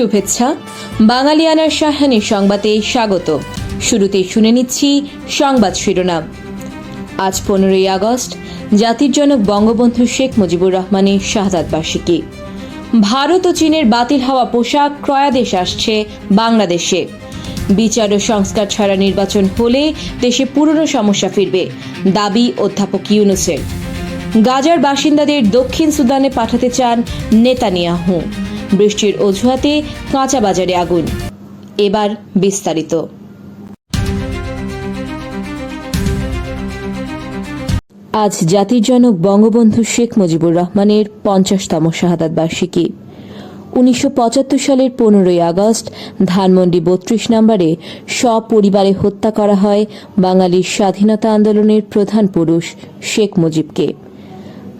শুভেচ্ছা। বাঙালিয়ানার সাহানি সংবাদে স্বাগত। শুরুতেই শুনে নিচ্ছি সংবাদ শিরোনাম। আজ পনেরোই আগস্ট, জাতির জনক বঙ্গবন্ধু শেখ মুজিবুর রহমানের শাহাদাত বার্ষিকী। ভারত ও চীনের বাতিল হওয়া পোশাক ক্রয়াদেশ আসছে বাংলাদেশে। বিচার ও সংস্কার ছাড়া নির্বাচন হলে দেশে পুরনো সমস্যা ফিরবে, দাবি অধ্যাপক ইউনুসের। গাজার বাসিন্দাদের দক্ষিণ সুদানে পাঠাতে চান নেতানিয়াহু। বৃষ্টির অজুহাতে কাঁচা বাজারে আগুন। এবার বিস্তারিত। আজ জাতির জনক বঙ্গবন্ধু শেখ মুজিবুর রহমানের পঞ্চাশতম শাহাদাত বার্ষিকী। উনিশশো পঁচাত্তর সালের পনেরোই আগস্ট ধানমন্ডি বত্রিশ নম্বরে সপরিবারে হত্যা করা হয় বাঙালির স্বাধীনতা আন্দোলনের প্রধান পুরুষ শেখ মুজিবকে।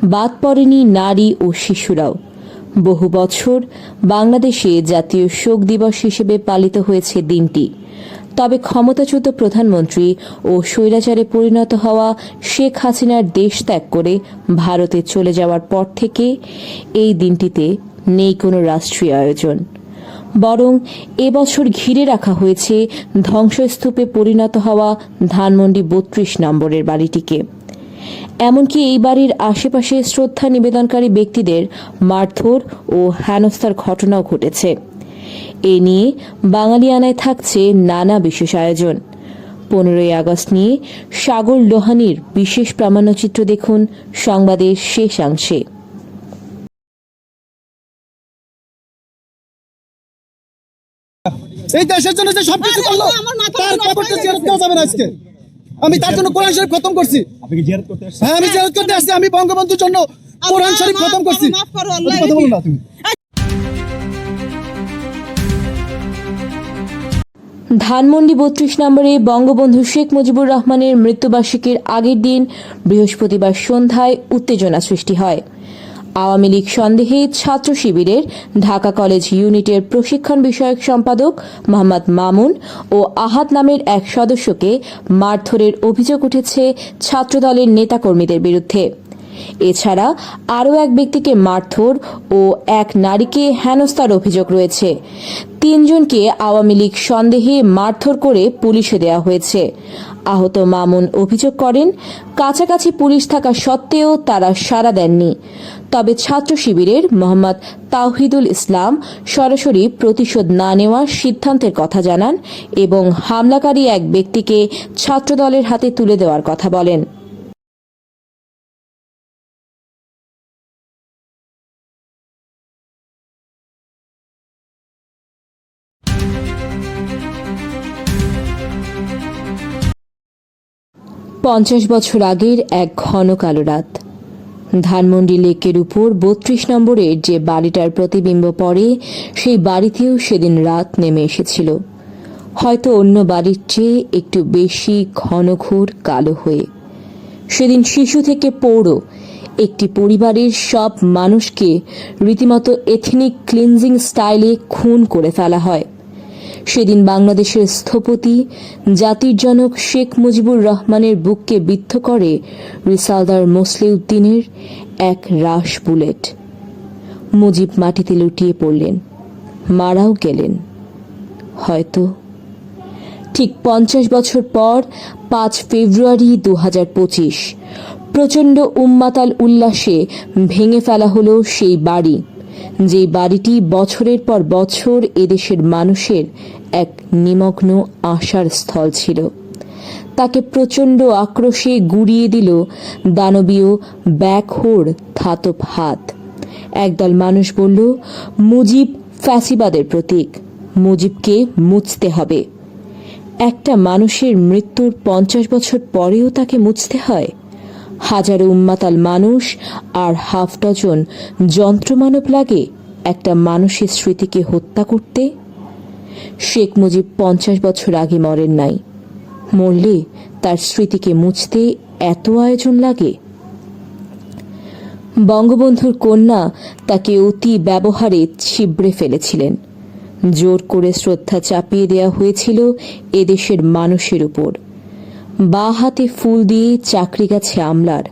বাদ পড়েনি নারী ও শিশুরাও। বহু বছর বাংলাদেশে জাতীয় শোক দিবস হিসেবে পালিত হয়েছে দিনটি। তবে ক্ষমতাচ্যুত প্রধানমন্ত্রী ও স্বৈরাচারে পরিণত হওয়া শেখ হাসিনার দেশ ত্যাগ করে ভারতে চলে যাওয়ার পর থেকে এই দিনটিতে নেই কোনো রাষ্ট্রীয় আয়োজন। বরং এবছর ঘিরে রাখা হয়েছে ধ্বংসস্তূপে পরিণত হওয়া ধানমন্ডি বত্রিশ নম্বরের বাড়িটিকে। এমনকি এই বাড়ির আশেপাশে শ্রদ্ধা নিবেদনকারী ব্যক্তিদের মারধর ও হেনস্থার ঘটনাও ঘটেছে। এ নিয়ে বাঙালিয়ানায় থাকছে নানা বিশেষ আয়োজন। পনেরোই আগস্ট নিয়ে সাগর লোহানির বিশেষ প্রামাণ্যচিত্র দেখুন সংবাদের শেষাংশে এই দেশের জন্য যে সবকিছু করল তার খবরটা। দেওয়া যাবে না আজকে। আমি তার জন্য কোরআন শরীফ খতম করছি। হ্যাঁ আমি জিয়ারত করতে আসছি আমি বঙ্গবন্ধুর জন্য কোরআন শরীফ খতম করছি। মাফ করো, আল্লাহ কথা বলো না তুমি। ধানমন্ডি বত্রিশ নম্বরে বঙ্গবন্ধু শেখ মুজিবুর রহমানের মৃত্যুবার্ষিকীর আগের দিন বৃহস্পতিবার সন্ধ্যায় উত্তেজনা সৃষ্টি হয়। আওয়ামী লীগ সন্দেহে ছাত্র শিবিরের ঢাকা কলেজ ইউনিটের প্রশিক্ষণ বিষয়ক সম্পাদক মোহাম্মদ মামুন ও আহাত নামের এক সদস্যকে মারধরের অভিযোগ উঠেছে ছাত্রদলের নেতাকর্মীদের বিরুদ্ধে। এছাড়া আরও এক ব্যক্তিকে মারধর ও এক নারীকে হেনস্থার অভিযোগ রয়েছে। তিনজনকে আওয়ামী লীগ সন্দেহে মারধর করে পুলিশে দেওয়া হয়েছে। আহত মামুন অভিযোগ করেন, কাছাকাছি পুলিশ থাকা সত্ত্বেও তারা সাড়া দেননি। তবে ছাত্র শিবিরের মোহাম্মদ তাওহিদুল ইসলাম সরাসরি প্রতিশোধ না নেওয়ার সিদ্ধান্তের কথা জানান এবং হামলাকারী এক ব্যক্তিকে ছাত্রদলের হাতে তুলে দেওয়ার কথা বলেন। পঞ্চাশ বছর আগের এক ঘন কালো রাত। ধানমন্ডি লেকের উপর বত্রিশ নম্বরের যে বাড়িটার প্রতিবিম্ব পড়ে, সেই বাড়িতেও সেদিন রাত নেমে এসেছিল। হয়তো অন্য বাড়ির চেয়ে একটু বেশি ঘনঘোর কালো হয়ে। সেদিন শিশু থেকে পৌড় একটি পরিবারের সব মানুষকে রীতিমতো এথনিক ক্লিনজিং স্টাইলে খুন করে ফেলা হয়। সেদিন বাংলাদেশের স্থপতি, জাতির জনক শেখ মুজিবুর রহমানের বুককে বিদ্ধ করে রিসালদার মোসলিউদ্দিনের এক রাশ বুলেট। মুজিব মাটিতে লুটিয়ে পড়লেন, মারাও গেলেন। হয়তো ঠিক পঞ্চাশ বছর পর পাঁচ ফেব্রুয়ারি দু হাজার পঁচিশ, প্রচণ্ড উম্মাতাল উল্লাসে ভেঙে ফেলা হলো সেই বাড়ি। যে বাড়িটি বছরের পর বছর এদেশের মানুষের এক নিমগ্ন আশার স্থল ছিল। তাকে প্রচণ্ড আক্রোশে গুড়িয়ে দিল দানবীয় ব্যাকহোর ধাতব হাত। একদল মানুষ বলল, মুজিব ফ্যাসিবাদের প্রতীক, মুজিবকে মুছতে হবে। একটা মানুষের মৃত্যুর পঞ্চাশ বছর পরেও তাকে মুছতে হয়? হাজারো উম্মাতাল মানুষ আর হাফ ডজন যন্ত্রমানব লাগে একটা মানুষের স্মৃতিকে হত্যা করতে। শেখ মুজিব পঞ্চাশ বছর আগে মরেন নাই। মরলে তার স্মৃতিকে মুছতে এত আয়োজন লাগে। বঙ্গবন্ধুর কন্যা তাকে অতি ব্যবহারে ছিবড়ে ফেলেছিলেন। জোর করে শ্রদ্ধা চাপিয়ে দেওয়া হয়েছিল এদেশের মানুষের উপর। বা হাতে ফুল দিয়ে চাকরি গেছে আমলার।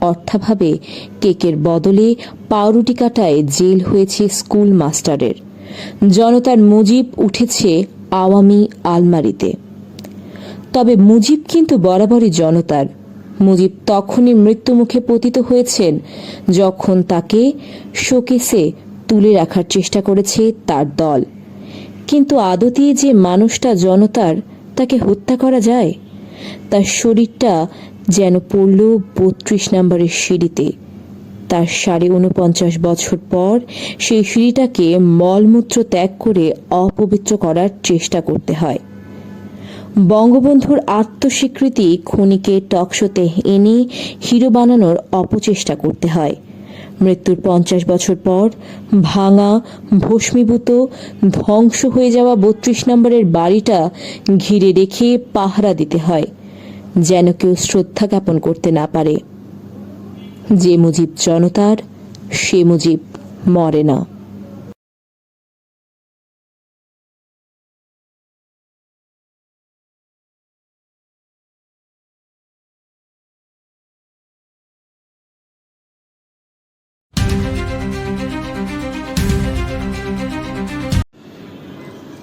অর্থাভাবে কেকের বদলে পাউরুটি কাটায় জেল হয়েছে স্কুল মাস্টারের। জনতার মুজিব উঠেছে আওয়ামী আলমারিতে। তবে মুজিব কিন্তু বরাবরই জনতার। মুজিব তখনই মৃত্যুমুখে পতিত হয়েছেন যখন তাকে শোকেসে তুলে রাখার চেষ্টা করেছে তার দল। কিন্তু আদতে যে মানুষটা জনতার, তাকে হত্যা করা যায়? তার শরীরটা যেন পড়ল বত্রিশ নম্বরের সিঁড়িতে। তার সাড়ে উনপঞ্চাশ বছর পর সেই সিঁড়িটাকে মলমূত্র ত্যাগ করে অপবিত্র করার চেষ্টা করতে হয়। বঙ্গবন্ধুর আত্মস্বীকৃতি খনিকে টকশোতে এনে হিরো বানানোর অপচেষ্টা করতে হয়। মৃত্যুর পঞ্চাশ বছর পর ভাঙা ভস্মীভূত ধ্বংস হয়ে যাওয়া বত্রিশ নম্বরের বাড়িটা ঘিরে রেখে পাহারা দিতে হয়, যেন কেউ শ্রদ্ধা জ্ঞাপন করতে না পারে। যে মুজিব জনতার, সে মুজিব মরে না।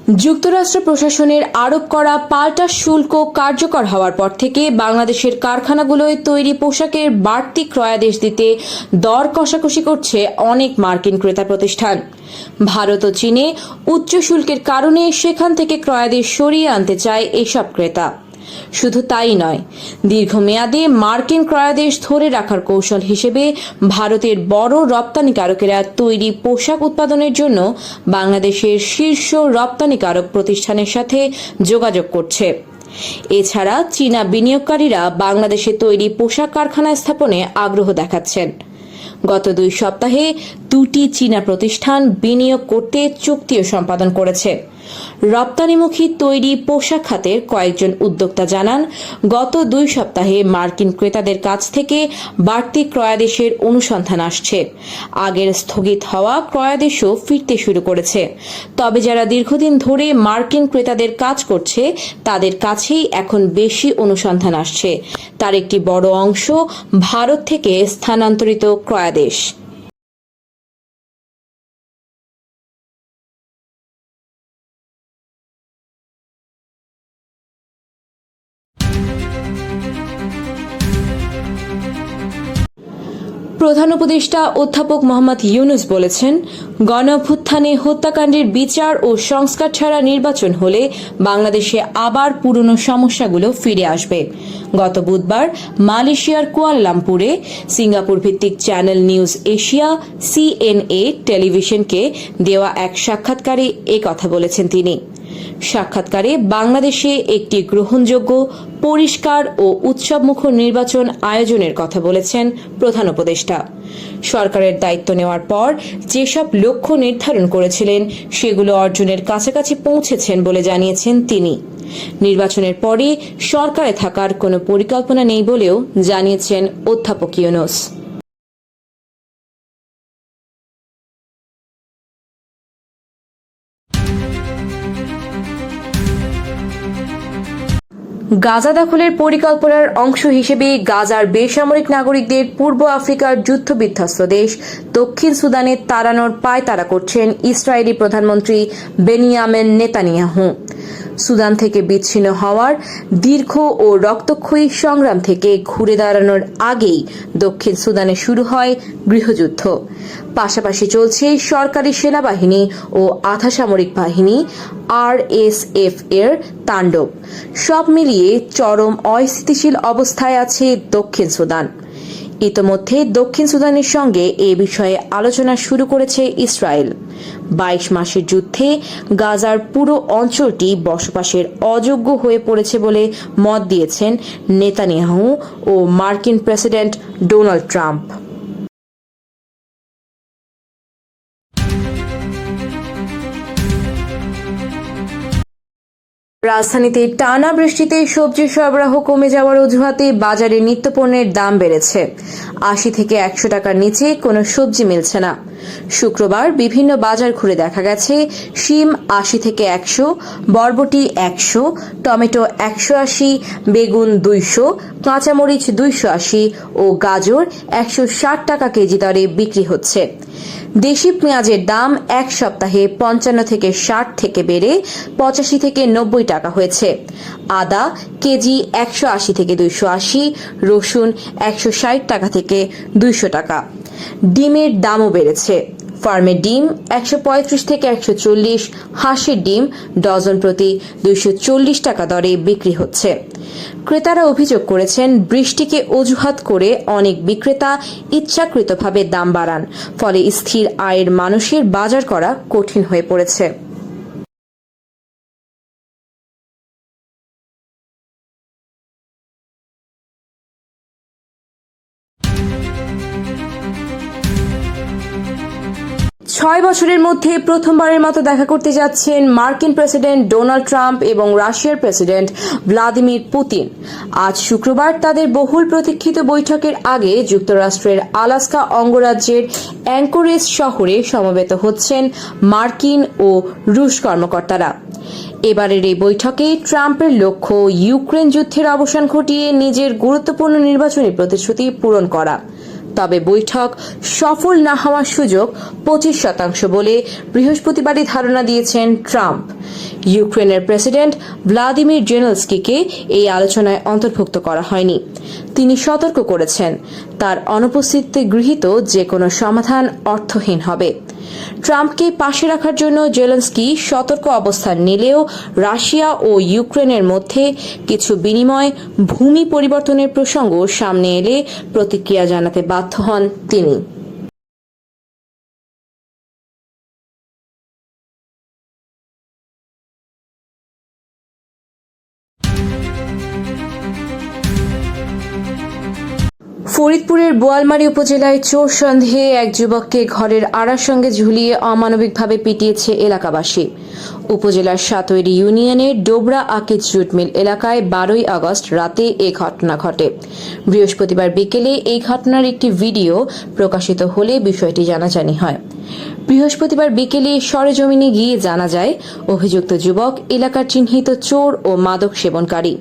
যুক্তরাষ্ট্র প্রশাসনের আরোপ করা পাল্টা শুল্ক কার্যকর হওয়ার পর থেকে বাংলাদেশের কারখানাগুলোয় তৈরি পোশাকের বাড়তি ক্রয়াদেশ দিতে দর কষাকষি করছে অনেক মার্কিন ক্রেতা প্রতিষ্ঠান। ভারত ও চীনে উচ্চ শুল্কের কারণে সেখান থেকে ক্রয়াদেশ সরিয়ে আনতে চায় এসব ক্রেতা। শুধু তাই নয়, দীর্ঘমেয়াদে মার্কিন ক্রয়াদেশ ধরে রাখার কৌশল হিসেবে ভারতের বড় রপ্তানিকারকেরা তৈরি পোশাক উৎপাদনের জন্য বাংলাদেশের শীর্ষ রপ্তানিকারক প্রতিষ্ঠানের সাথে যোগাযোগ করছে। এছাড়া চীনা বিনিয়োগকারীরা বাংলাদেশে তৈরি পোশাক কারখানা স্থাপনে আগ্রহ দেখাচ্ছেন। গত দুই সপ্তাহে দুটি চীনা প্রতিষ্ঠান বিনিয়োগ করতে চুক্তিও সম্পাদন করেছে। রপ্তানিমুখী তৈরি পোশাক খাতের কয়েকজন উদ্যোক্তা জানান, গত দুই সপ্তাহে মার্কিন ক্রেতাদের কাছ থেকে বাড়তি ক্রয়াদেশের অনুসন্ধান আসছে। আগের স্থগিত হওয়া ক্রয়াদেশও ফিরতে শুরু করেছে। তবে যারা দীর্ঘদিন ধরে মার্কিন ক্রেতাদের কাজ করছে, তাদের কাছেই এখন বেশি অনুসন্ধান আসছে। তার একটি বড় অংশ ভারত থেকে স্থানান্তরিত ক্রয়াদেশ। প্রধান উপদেষ্টা অধ্যাপক মোহাম্মদ ইউনুস বলেছেন গণ অভ্যুত্থানে হত্যাকাণ্ডের বিচার ও সংস্কার ছাড়া নির্বাচন হলে বাংলাদেশে আবার পুরনো সমস্যাগুলো ফিরে আসবে। গত বুধবার মালয়েশিয়ার কুয়ালালামপুরে সিঙ্গাপুর ভিত্তিক চ্যানেল নিউজ এশিয়া সিএনএ টেলিভিশনকে দেওয়া এক সাক্ষাৎকারে কথা বলেছেন তিনি। সাক্ষাৎকারে বাংলাদেশে একটি গ্রহণযোগ্য, পরিষ্কার ও উৎসবমুখর নির্বাচন আয়োজনের কথা বলেছেন প্রধান উপদেষ্টা। সরকারের দায়িত্ব নেওয়ার পর যেসব লক্ষ্য নির্ধারণ করেছিলেন, সেগুলো অর্জনের কাছাকাছি পৌঁছেছেন বলে জানিয়েছেন তিনি। নির্বাচনের পরে সরকারে থাকার কোনো পরিকল্পনা নেই বলেও জানিয়েছেন অধ্যাপক ইউনুস। গাজা দখলের পরিকল্পনার অংশ হিসেবে গাজার বেসামরিক নাগরিকদের পূর্ব আফ্রিকার যুদ্ধ বিধ্বস্ত দেশ। দক্ষিণ সুদানে তাড়ানোর পায় তারা করছেন ইসরায়েলি প্রধানমন্ত্রী বেনিয়ামেন নেতানিয়াহু। সুদান থেকে বিচ্ছিন্ন হওয়ার দীর্ঘ ও রক্তক্ষয়ী সংগ্রাম থেকে ঘুরে দাঁড়ানোর আগেই দক্ষিণ সুদানে শুরু হয় গৃহযুদ্ধ। পাশাপাশি চলছে সরকারি সেনাবাহিনী ও আধা সামরিক বাহিনী আরএসএফ এর তাণ্ডব। সব মিলিয়ে চরম অস্থিতিশীল অবস্থায় আছে দক্ষিণ সুদান। ইতোমধ্যে দক্ষিণ সুদানের সঙ্গে এ বিষয়ে আলোচনা শুরু করেছে ইসরায়েল। বাইশ মাসের যুদ্ধে গাজার পুরো অঞ্চলটি বসবাসের অযোগ্য হয়ে পড়েছে বলে মত দিয়েছেন নেতানিয়াহু ও মার্কিন প্রেসিডেন্ট ডোনাল্ড ট্রাম্প। রাজধানীতে টানা বৃষ্টিতে সবজি সরবরাহ কমে যাওয়ার অজুহাতে বাজারে নিত্যপণ্যের দাম বেড়েছে। আশি থেকে একশো টাকার নিচে কোনো সবজি মিলছে না। শুক্রবার বিভিন্ন বাজার ঘুরে দেখা গেছে। শিম আশি থেকে একশো, বরবটি একশো, টমেটো একশো আশি, বেগুন দুইশো, কাঁচামরিচ দুইশো আশি ও গাজর একশো ষাট টাকা কেজি দরে বিক্রি হচ্ছে। দেশি পেঁয়াজের দাম এক সপ্তাহে পঞ্চান্ন থেকে ষাট থেকে বেড়ে পঁচাশি থেকে নব্বই টাকা হয়েছে। আদা কেজি একশো আশি থেকে দুইশো আশি, রসুন একশো ষাট টাকা থেকে দুইশো টাকা। ডিমের দামও বেড়েছে। ফার্মে ডিম একশো পঁয়ত্রিশ থেকে একশো চল্লিশ, হাঁসের ডিম ডজন প্রতি দুইশো চল্লিশ টাকা দরে বিক্রি হচ্ছে। ক্রেতারা অভিযোগ করেছেন, বৃষ্টিকে অজুহাত করে অনেক বিক্রেতা ইচ্ছাকৃতভাবে দাম বাড়ান, ফলে স্থির আয়ের মানুষের বাজার করা কঠিন হয়ে পড়েছে। ছয় বছরের মধ্যে প্রথমবারের মতো দেখা করতে যাচ্ছেন মার্কিন প্রেসিডেন্ট ডোনাল্ড ট্রাম্প এবং রাশিয়ার প্রেসিডেন্ট ভ্লাদিমির পুতিন। আজ শুক্রবার তাদের বহুল প্রতীক্ষিত বৈঠকের আগে যুক্তরাষ্ট্রের আলাস্কা অঙ্গরাজ্যের অ্যাঙ্কোরেজ শহরে সমবেত হচ্ছেন মার্কিন ও রুশ কর্মকর্তারা। এবারের এই বৈঠকে ট্রাম্পের লক্ষ্য ইউক্রেন যুদ্ধের অবসান ঘটিয়ে নিজের গুরুত্বপূর্ণ নির্বাচনী প্রতিশ্রুতি পূরণ করা। তবে বৈঠক সফল না হওয়ার সুযোগ পঁচিশ শতাংশ বলে বৃহস্পতিবারই ধারণা দিয়েছেন ট্রাম্প। ইউক্রেনের প্রেসিডেন্ট ভ্লাদিমির জেনেলস্কিকে এই আলোচনায় অন্তর্ভুক্ত করা হয়নি। তিনি সতর্ক করেছেন, তার অনুপস্থিতিতে গৃহীত যে কোনো সমাধান অর্থহীন হবে। ট্রাম্পকে পাশে রাখার জন্য জেলেন্সকি সতর্ক অবস্থান নিলেও রাশিয়া ও ইউক্রেনের মধ্যে কিছু বিনিময়, ভূমি পরিবর্তনের প্রসঙ্গ সামনে এলে প্রতিক্রিয়া জানাতে বাধ্য হন তিনি। ফরিদপুরের বোয়ালমারী উপজেলায় চোর সন্দেহে এক যুবককে ঘরের আড়ার সঙ্গে ঝুলিয়ে অমানবিকভাবে পিটিয়েছে এলাকাবাসী। উপজেলার সাতৈরি ইউনিয়নের ডোবরা আকিজ জুটমিল এলাকায় বারোই আগস্ট রাতে এ ঘটনা ঘটে। বৃহস্পতিবার বিকেলে এই ঘটনার একটি ভিডিও প্রকাশিত হলে বিষয়টি জানাজানি হয়। বৃহস্পতিবার বিকেলে সরেজমিনে গিয়ে জানা যায়, অভিযুক্ত যুবক, এলাকার চিহ্নিত চোর ও মাদক সেবনকারী।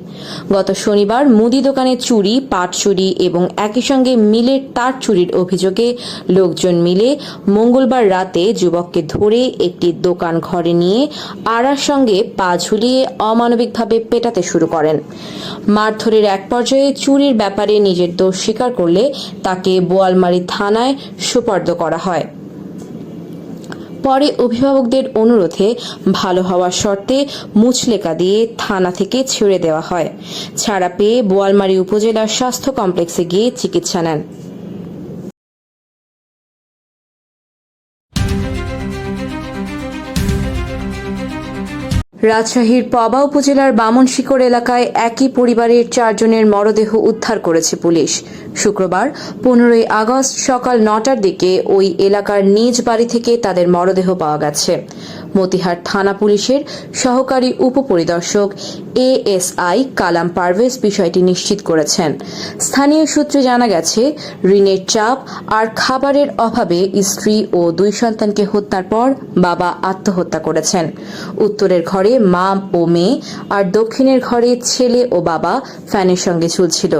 গত শনিবার মুদি দোকানে চুরি, পাট চুরি এবং একই সঙ্গে মিলের তার চুরির অভিযোগে লোকজন মিলে মঙ্গলবার রাতে যুবককে ধরে একটি দোকান ঘরে নিয়ে আড়ার সঙ্গে পা ঝুলিয়ে অমানবিকভাবে পেটাতে শুরু করেন। মারধরের এক পর্যায়ে চুরির ব্যাপারে নিজের দোষ স্বীকার করলে তাকে বোয়ালমারি থানায় সোপর্দ করা হয়। পরে অভিভাবকদের অনুরোধে ভালো হওয়ার শর্তে মুচলেকা দিয়ে থানা থেকে ছেড়ে দেওয়া হয়। ছাড়া পেয়ে বোয়ালমারী উপজেলার স্বাস্থ্য কমপ্লেক্সে গিয়ে চিকিৎসা নেন। রাজশাহীর পাবা উপজেলার বামন বামনশিকর এলাকায় একই পরিবারের চারজনের মরদেহ উদ্ধার করেছে পুলিশ। শুক্রবার পনেরোই আগস্ট সকাল নটার দিকে ওই এলাকার নিজ বাড়ি থেকে তাদের মরদেহ পাওয়া গেছে। মতিহার থানা পুলিশের সহকারী উপপরিদর্শক এএসআই কালাম পারভেজ বিষয়টি নিশ্চিত করেছেন। স্থানীয় সূত্রে জানা গেছে, ঋণের চাপ আর খাবারের অভাবে স্ত্রী ও দুই সন্তানকে হত্যার পর বাবা আত্মহত্যা করেছেন। উত্তরের ঘরে মা ও মেয়ে আর দক্ষিণের ঘরে ছেলে ও বাবা ফ্যানের সঙ্গে ঝুলছিল।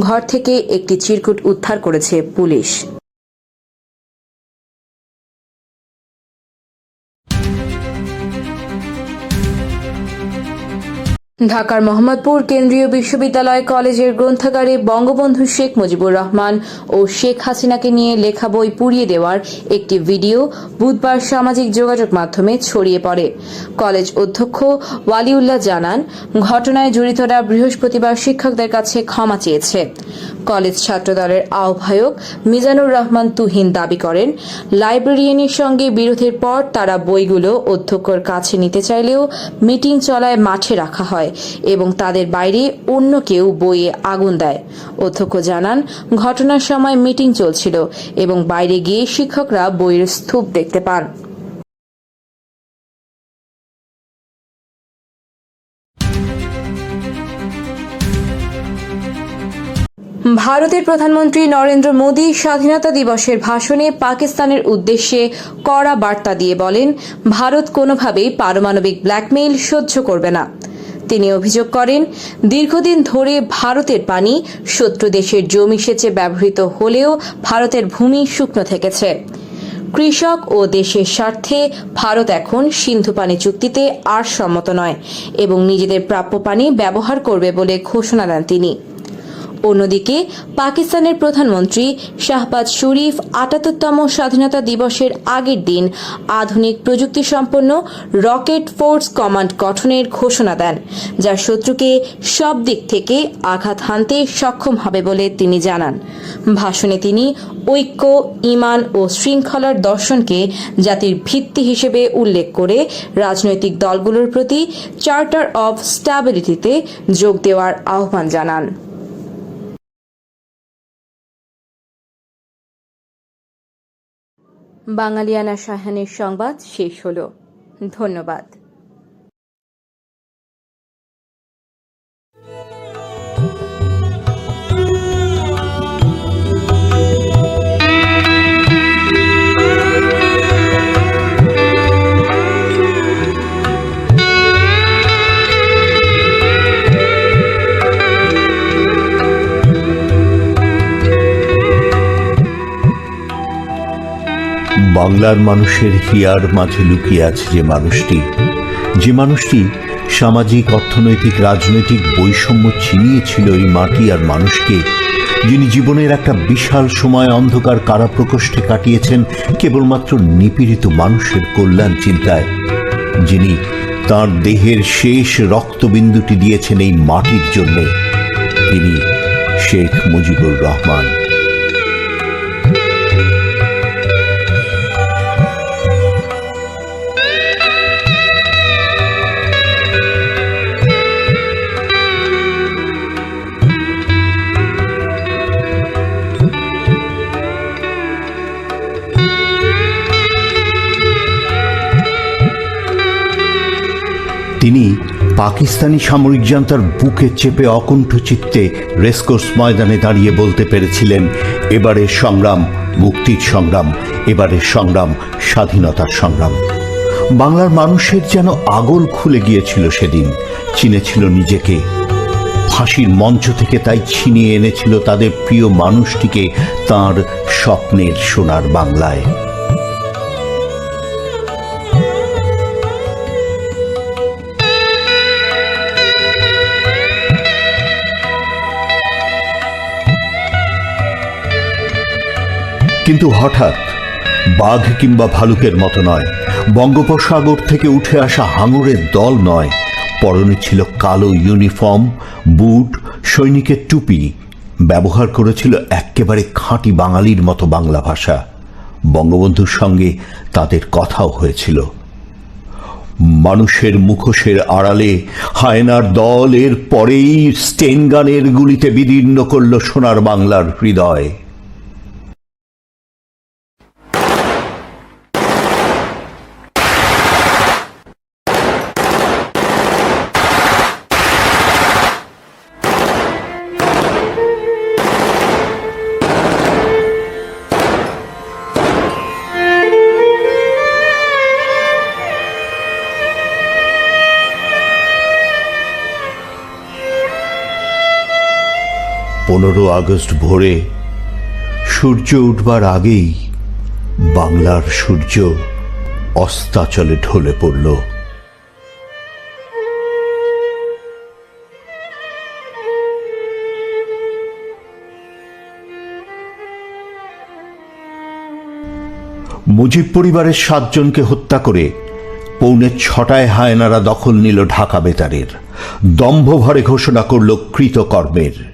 ঘর থেকে একটি চিরকুট উদ্ধার করেছে পুলিশ। ঢাকার মোহাম্মদপুর কেন্দ্রীয় বিশ্ববিদ্যালয় কলেজের গ্রন্থাগারে বঙ্গবন্ধু শেখ মুজিবুর রহমান ও শেখ হাসিনাকে নিয়ে লেখা বই পুড়িয়ে দেওয়ার একটি ভিডিও বুধবার সামাজিক যোগাযোগ মাধ্যমে ছড়িয়ে পড়ে। কলেজ অধ্যক্ষ ওয়ালিউল্লাহ জানান, ঘটনায় জড়িতরা বৃহস্পতিবার শিক্ষকদের কাছে ক্ষমা চেয়েছে। কলেজ ছাত্রদলের আহ্বায়ক মিজানুর রহমান তুহিন দাবি করেন, লাইব্রেরিয়ানের সঙ্গে বিরোধের পর তারা বইগুলো অধ্যক্ষর কাছে নিতে চাইলেও মিটিং চলায় মাঠে রাখা হয়। এবং তাদের বাইরে অন্য কেউ বইয়ে আগুন দেয়। অধ্যক্ষ জানান, ঘটনার সময় মিটিং চলছিল এবং বাইরে গিয়ে শিক্ষকরা বইয়ের স্তূপ দেখতে পান। ভারতের প্রধানমন্ত্রী নরেন্দ্র মোদী স্বাধীনতা দিবসের ভাষণে পাকিস্তানের উদ্দেশ্যে কড়া বার্তা দিয়ে বলেন, ভারত কোনোভাবেই পারমাণবিক ব্ল্যাকমেইল সহ্য করবে না। তিনি অভিযোগ করেন, দীর্ঘদিন ধরে ভারতের পানি শত্রু দেশের জমি সেচে ব্যবহৃত হলেও ভারতের ভূমি শুকনো থেকেছে। কৃষক ও দেশের স্বার্থে ভারত এখন সিন্ধু পানি চুক্তিতে আর সম্মত নয় এবং নিজেদের প্রাপ্য পানি ব্যবহার করবে বলে ঘোষণা দেন তিনি। অন্যদিকে, পাকিস্তানের প্রধানমন্ত্রী শাহবাজ শরীফ আটাত্তরতম স্বাধীনতা দিবসের আগের দিন আধুনিক প্রযুক্তি সম্পন্ন রকেট ফোর্স কমান্ড গঠনের ঘোষণা দেন, যা শত্রুকে সব দিক থেকে আঘাত হানতে সক্ষম হবে বলে তিনি জানান। ভাষণে তিনি ঐক্য, ইমান ও শৃঙ্খলার দর্শনকে জাতির ভিত্তি হিসেবে উল্লেখ করে রাজনৈতিক দলগুলোর প্রতি চার্টার অব স্ট্যাবিলিটিতে যোগ দেওয়ার আহ্বান জানান। বাঙালিয়ানা সাহানের সংবাদ শেষ হল। ধন্যবাদ। বাংলার মানুষের হিয়ার মাঝে লুকিয়ে আছে যে মানুষটি যে মানুষটি সামাজিক, অর্থনৈতিক, রাজনৈতিক বৈষম্য ছিনিয়েছিল এই মাটি আর মানুষকে, যিনি জীবনের একটা বিশাল সময় অন্ধকার কারাপ্রকোষ্ঠে কাটিয়েছেন কেবলমাত্র নিপীড়িত মানুষের কল্যাণ চিন্তায়, যিনি তার দেহের শেষ রক্তবিন্দুটি দিয়েছেন এই মাটির জন্য, তিনি শেখ মুজিবুর রহমান। তিনি পাকিস্তানি সামরিক জান্তার বুকে চেপে অকুণ্ঠ চিত্তে রেসকোর্স ময়দানে দাঁড়িয়ে বলতে পেরেছিলেন এবারের সংগ্রাম, মুক্তির সংগ্রাম এবারের সংগ্রাম, স্বাধীনতার সংগ্রাম। বাংলার মানুষের যেন আগল খুলে গিয়েছিল সেদিন, চিনেছিল নিজেকে। ফাঁসির মঞ্চ থেকে তাই ছিনিয়ে এনেছিল তাদের প্রিয় মানুষটিকে তার স্বপ্নের সোনার বাংলায়। কিন্তু হঠাৎ, বাঘ কিংবা ভালুকের মতো নয়, বঙ্গোপসাগর থেকে উঠে আসা হাঙরের দল নয়, পরনে ছিল কালো ইউনিফর্ম, বুট, সৈনিকের টুপি, ব্যবহার করেছিল এক্কেবারে খাঁটি বাঙালির মতো বাংলা ভাষা। বঙ্গবন্ধুর সঙ্গে তাদের কথাও হয়েছিল। মানুষের মুখোশের আড়ালে হায়নার দল এর পরেই স্টেনগানের গুলিতে বিদীর্ণ করল সোনার বাংলার হৃদয়। পনেরো আগস্ট ভোরে সূর্য উঠবার আগেই বাংলার সূর্য অস্তাচলে ঢলে পড়ল। মুজিব পরিবারের সাতজনকে হত্যা করে পৌনে ছটায় হায়নারা দখল নিল ঢাকা বেতারের। দম্ভ ভরে ঘোষণা করল কৃতকর্মের।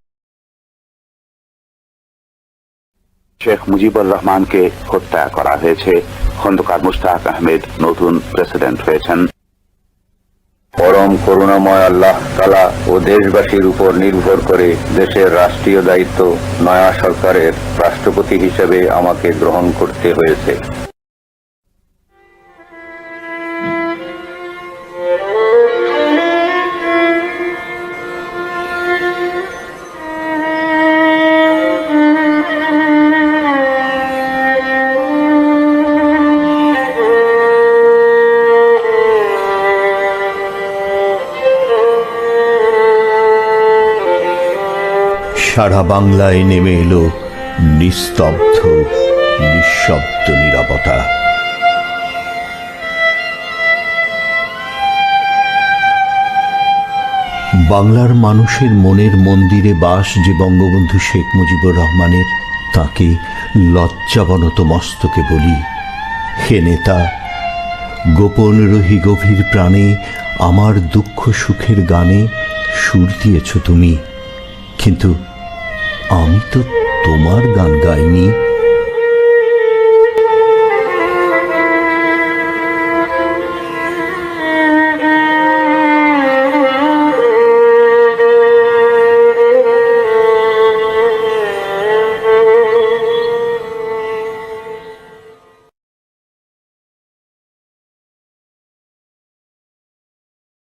শেখ মুজিবুর রহমানকে হত্যা করা হয়েছে। খন্দকার মুশতাক আহমেদ নতুন প্রেসিডেন্ট হয়েছেন। পরম করুণাময় আল্লাহ তালা ও দেশবাসীর উপর নির্ভর করে দেশের রাষ্ট্রীয় দায়িত্ব নয়া সরকারের রাষ্ট্রপতি হিসেবে আমাকে গ্রহণ করতে হয়েছে। সারা বাংলায় নেমে এলো নিস্তব্ধ, নিঃশব্দ নিরাপত্তা বাংলার মানুষের মনের মন্দিরে বাস যে বঙ্গবন্ধু শেখ মুজিবুর রহমানের, তাকে লজ্জাবনত মস্তকে বলি, হে নেতা, গোপন রহি গভীর প্রাণে আমার দুঃখ সুখের গানে সুর দিয়েছ তুমি। কিন্তু আমি তো তোমার গান গাইনি।